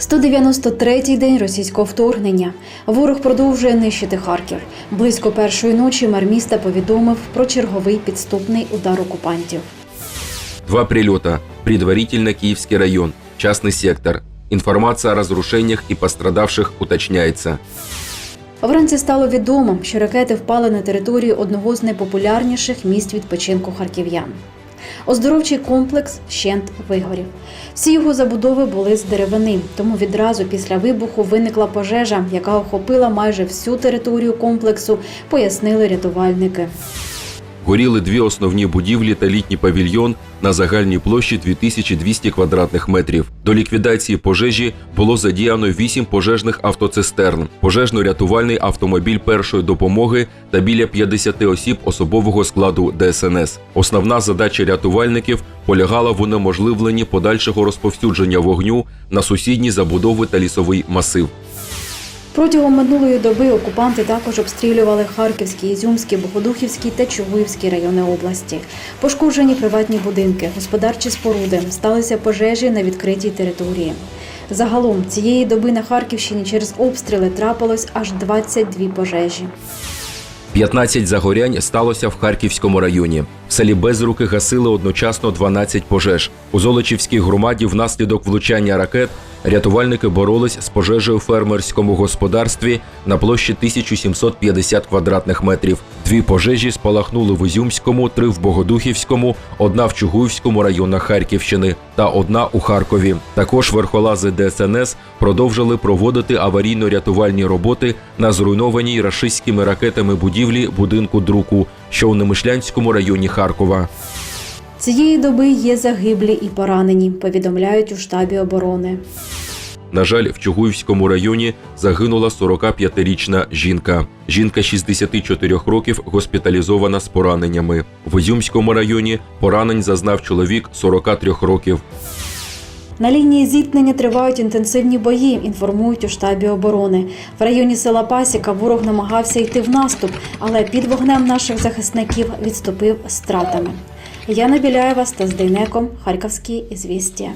193-й день російського вторгнення. Ворог продовжує нищити Харків. Близько першої ночі мер міста повідомив про черговий підступний удар окупантів. Два прилета. Предварительно Киевский район. Частный сектор. Информация о разрушениях и пострадавших уточняется. Вранці стало відомо, що ракети впали на територію одного з найпопулярніших місць відпочинку харків'ян. Оздоровчий комплекс вщент вигорів. Всі його забудови були з деревини, тому відразу після вибуху виникла пожежа, яка охопила майже всю територію комплексу, пояснили рятувальники. Горіли дві основні будівлі та літній павільйон на загальній площі 2200 квадратних метрів. До ліквідації пожежі було задіяно 8 пожежних автоцистерн, пожежно-рятувальний автомобіль першої допомоги та біля 50 осіб особового складу ДСНС. Основна задача рятувальників полягала в унеможливленні подальшого розповсюдження вогню на сусідні забудови та лісовий масив. Протягом минулої доби окупанти також обстрілювали Харківський, Ізюмський, Богодухівський та Чугуївський райони області. Пошкоджені приватні будинки, господарчі споруди, сталися пожежі на відкритій території. Загалом цієї доби на Харківщині через обстріли трапилось аж 22 пожежі. 15 загорянь сталося в Харківському районі. Селі Безруки гасили одночасно 12 пожеж. У Золочівській громаді внаслідок влучання ракет рятувальники боролись з пожежею в фермерському господарстві на площі 1750 квадратних метрів. Дві пожежі спалахнули в Ізюмському, три в Богодухівському, одна в Чугуївському районах Харківщини та одна у Харкові. Також верхолази ДСНС продовжили проводити аварійно-рятувальні роботи на зруйнованій рашистськими ракетами будівлі будинку друку, що у Немишлянському районі Харкова. Цієї доби є загиблі і поранені, повідомляють у штабі оборони. На жаль, в Чугуївському районі загинула 45-річна жінка. Жінка 64 років госпіталізована з пораненнями. В Ізюмському районі поранень зазнав чоловік 43 років. На лінії зіткнення тривають інтенсивні бої, інформують у штабі оборони. В районі села Пасіка ворог намагався йти в наступ, але під вогнем наших захисників відступив стратами. Яна Біляєва, Стас Дейнеком, Харківські ізвістія.